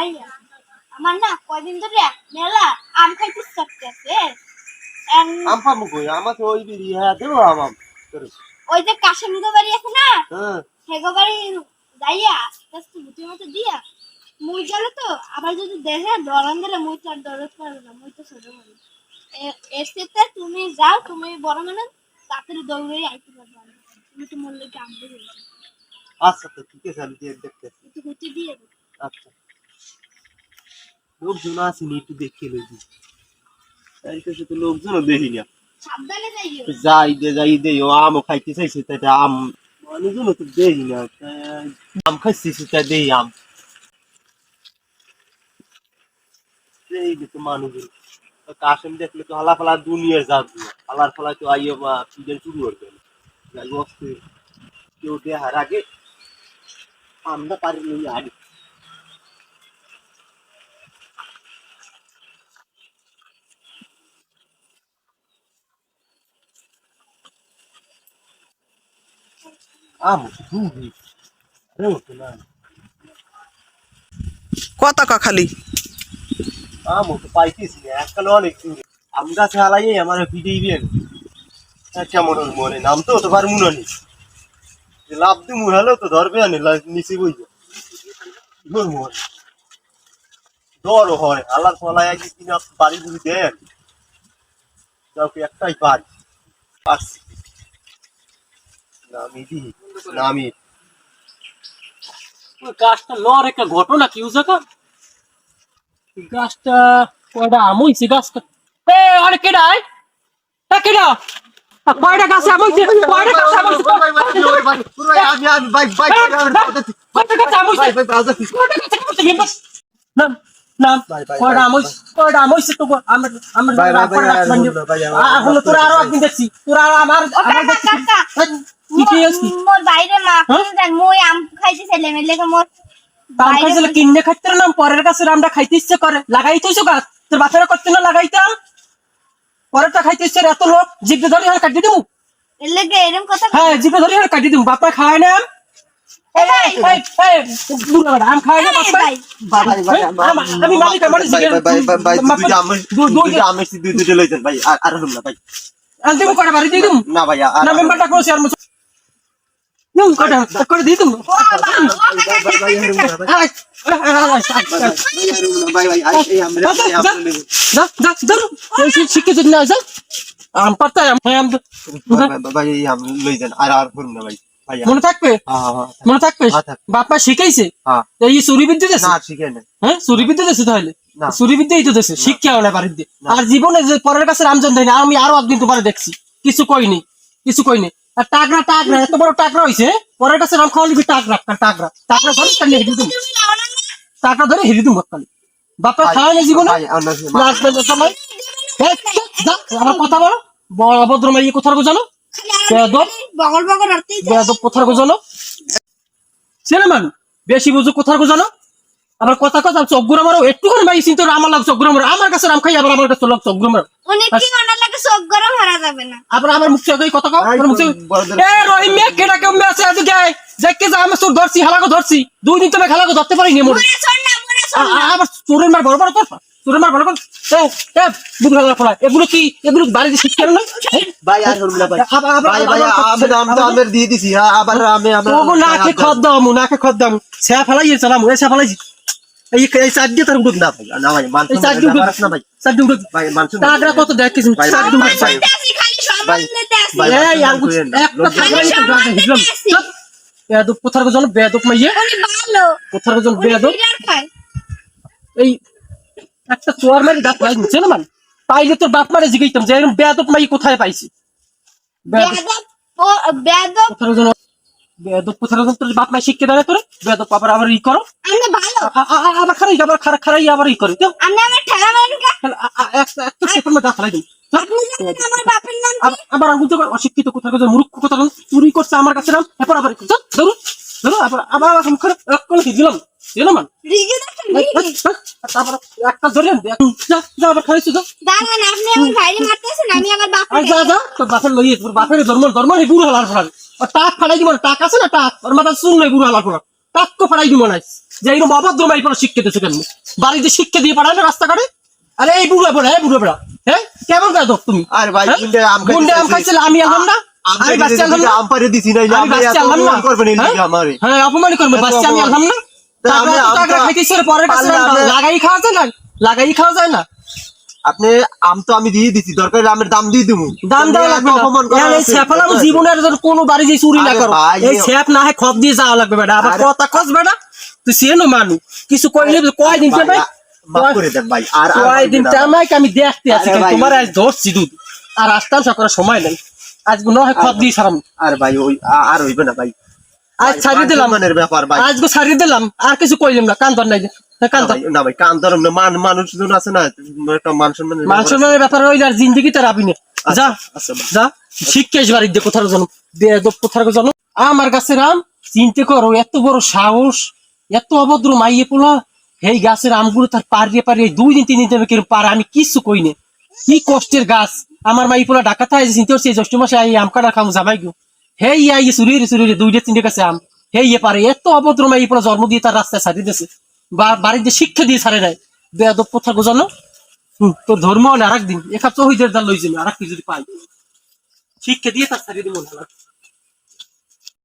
ভাইয়া? আমার না কয়দিন ধরে মেলা আম খাইতে আম পাবো কই? আমার তো ওই হ্যাঁ দেবো আম ওই যে কাশেমগো বাড়ি আছে না? হ্যাঁ। হেগো বাড়ি যাইয়া আস্তে আস্তে মুঠি মতো দিয়া মুই গেলে তো আবার যদি দেখে ডরান দিলে মুই তো আর পারবে না মুই তো ছোট মানুষ। এর সাথে তুমি যাও তুমি বড় মানুষ তাড়াতাড়ি দৌড়ে আইতে পারবে তুমি তো মরলে কি আচ্ছা তো ঠিক আছে আমি দিয়ে দেখতেছি একটু দিয়ে আচ্ছা। লোকজন আসেনি একটু দেখে লইছি কাছে তো লোকজনও দেখি না। যাই দে যাই দে ও আমও খাইতে চাইছে তাই আম মানুষজন তো দেখি না আম খাইছিস তাই দেই আম। এই যে তো মানুষজন। কাশেম দেখলে তো হালা ফালা দুনিয়া যাবে হালার ফালা তো আইয়ে বা সিজন শুরু করবে। যাই বসতে কেউ দেহার আগে আমরা পারি আগে আম কত টাকা খালি? তো পাইতেছি না এককালে অনেক দূরে। আম গাছে হালাই আমার পিঠেই বিয়েন কেমন ওর মনে? নাম তো তো না নি লাভ ধরবে নিচে মনে হয় ফলায় আগে কিনা বাড়ি বুড়ি দেন একটাই পারি পারছি। নামি দি নামি ওই গাছটা লর একটা ঘটনা কি বুঝো গাছটা কয়টা আম হইছে গাছটা এ আরে কেডা আয় এ কেডা কয়টা গাছ আম হইছে কয়টা গাছ আম হইছে আমি আমি বাইক বাইক কয়টা গাছ আম হইছে কয়টা গাছ আম হইছে লিম্বাস না না ভাই, ভাই, কয়টা আম হইছে কয়টা আম হইছে তো আমার আমার ভাই, ভাই, তোরা আরও একদিন দেখছি তোরা আর আমার দেখছি মোর বাইরে মা হ্যাঁ? জান মই আম খাইতে ছেলে মেলে মোর তার বাইরে কিনে খাইতে না পরের কাছে আমরা খাইতে ইচ্ছে করে। লাগাই তুইছো গাছ তোর বাচ্চারা করতে না লাগাইতাম। পরেরটা খাইতে ইচ্ছে এত লোক জিভে ধরে আর কাটি দিমু? এর এরকম কথা হ্যাঁ জিভে ধরে আর কাটি দিমু। বাপা না বুড়া আম খাওয়ায় না এ বাপা। ভাই। আমি মালিক আমার আনতে করে বাড়ি দিয়ে দিমু? না মেম্বারটা করছি আর মনে মনে হ্যাঁ, বাপা শিখাইছে হ্যাঁ তাহলে। চুরি তো দেশে শিক্ষা হলে বাড়ির দিয়ে আর জীবনে পরের কাছে রামজন দেয় আমি আরও একদিন তোমার দেখছি কিছু কইনি কিছু কইনি আর টাকরা টাকরা এত বড় টাকরা হইছে পরের কাছে রাম খাওয়া টাকরা টাকরা। টাকরা ধরে টাকরা হিরি তুমি টাকরা ধরে হিরি তুমি খালি বাপা খাওয়া না? জীবনে লাগবে না সময়। আমার কথা বলো। বড় অভদ্র মাইয়ে কোথার গো জানো বেয়াদব। বগল বগল বেয়াদব কোথার গো জানো ছেলে মান বেশি বুঝো কোথার গো আবার কথা কথা চোখগুলো মারো একটু করে মাই চিন্তা করো, আমার লাগ মারো। আমার কাছে রাম খাই আবার আমার কাছে লোক চোখগুলো মারো। উনি কি মনে লাগে চোখ গরম হারা যাবে না? আবার আমার মুখ চোখে কথা কও আমার মুখ এ রহিম মে কেডা কেউ মে আছে আজকে? যা আমি ধরছি হালাকো ধরছি। দুই দিন হালাকো ধরতে মোর শোন না শোন না। আবার চোরের মার বড় বড় চোরের মার বড় বড় এ এ বুক লাগা ফলা এগুলো কি এগুলো বাড়িতে শিখতে না? আবার আবার দিয়ে দিছি আবার আমি ওগো নাকে খদ দাও মু নাকে খদ দাও সে ফেলাই চালাম এ সে ফেলাইছি। এই এই সাইড দিয়ে তার উঠুক না না না ভাই মান এই দিয়ে উঠুক না ভাই। দিয়ে উঠুক ভাই কত দিয়ে উঠুক। ভাই, এই আঙ্গুল একটা হিজলাম। বেয়াদব কোথার গজন বেয়াদব মাইয়ে ভালো। কোথার গজন বেয়াদব? এই একটা মান পাইলে তোর বাপ মারে জিগাইতাম যে এরকম বেয়াদব মাই কোথায় পাইছি? বেয়াদব। ও- বেয়াদব কোথার গজন তোর বাপ মাই শিখকে দেয় তোরে? বেয়াদব আবার আবার ই করো। আপনি ভালো। আ- আ- আ- আবার খারাই আবার খারা খারাই আবার ই করে। তো আপনি আমার ঠেলা মারেন কে? একটা একটা সেকেন্ড মধ্যে খারাই দিই আপনি জানেন আমার বাপের নাম কি? আবার- আবার থেকে অশিক্ষিত গজন মূর্খ কোথার চুরি করছে আমার কাছে নাম। এরপর আবার যা, ধরো। আবার আবার আবার মুখে এক করে দিলাম। দিলাম মান তারপর একটা ধরে আনবে। যা যা আবার খাইছো যা। দাঁড়ান, আপনি আমার ভাইরে মারতেছেন, আমি আমার বাপের যা যা তোর বাপের লইয়ে তোর বাপের ধর্ম ধর্ম বুড়ো হালার ফলার। টাক ফাড়াই দিব না টাক আছে না টাক? ওর মাথা শুন নাই বুড়ো হালার ফলার টাক কো ফাড়াই দিব না। যে এইরকম অভদ্র মাই পড়া শিক্ষা দিচ্ছে কেন বাড়িতে শিক্ষা দিয়ে পাঠায় না রাস্তাঘাটে? আরে এই বুড়ো বেড়া এই বুড়ো বেড়া হ্যাঁ কেমন কাজ তুমি? আরে ভাই? গুন্ডে আম। খাইছিল আমি আনলাম না? আমি আমি বাচ্চা আনলাম না? আম পারে দিছি না আমি বাচ্চা এত না? করবেন এই হ্যাঁ? আমারে। হ্যাঁ অপমান করবে বাচ্চা আমি অপমান। না? তারপরে টাকা আমটা- পরের কাছে লাগাই খাওয়া যায় না? লাগাই খাওয়া যায় না? আপনি আম তো আমি দিয়ে দিছি দরকার আমের দাম দিয়ে দেবো দাম দেওয়া লাগবে এই। আমি জীবনের কোনো বাড়ি যে চুরি না করো। এই এ- না হয় খপ দিয়ে যাওয়া লাগবে বেটা। আবার কথা কস বেটা। তুই সেনো মানু। কিছু কইলে কয় দিন ভাই, ভাই? মাফ করে দেন ভাই। আর আর কয় দিন। আমি দেখতে আছি তোমার আজ ধরছি দুধ। আর আসতাম সকালে সময় নেই। আজ না হয় খপ দিয়ে সারাম। আর ভাই ওই আর হইবে না ভাই। আজ ছাড়িয়ে দিলাম। ব্যাপার ভাই। আজ গো ছাড়িয়ে দিলাম। আর কিছু কইলাম না। কান্তর নাই না ভাই, কান ধরম না মান মানুষজন আছে না একটা মান সম্মানের মান সম্মানের ব্যাপারে ওই আর জিন্দগি তার আবি যা আচ্ছা যা শিক্ষেশ বাড়ির দিয়ে কোথাও জানো কোথাও জানো আমার কাছে রাম চিনতে করো এত বড় সাহস এত অভদ্র মাইয়ে পোলা এই গাছের আমগুলো তার পারিয়ে পারিয়ে দুই দিন তিন দিন পারে আমি কিচ্ছু কই নে। কি কষ্টের গাছ। আমার মাই পোলা ডাকাতে আছে চিনতে পারছি এই জ্যৈষ্ঠ মাসে এই আম কাটা খাম জামাই গো। হে ইয়া ইয়ে চুরি চুরি দুইটা তিনটে কাছে আম। হে ইয়ে পারে এত অভদ্র মাই পোলা জন্ম দিয়ে তার রাস্তায় ছাড়িয়ে দিয়েছে। বা বাড়িতে শিক্ষা দিয়ে ছাড়ে নাই, বেয়াদব কথা গোজানো, হম তো ধর্ম হলে আর একদিন একা হইজার দাল লইছে আর এক যদি পাই। শিক্ষা দিয়ে তার ছাড়িয়ে দিব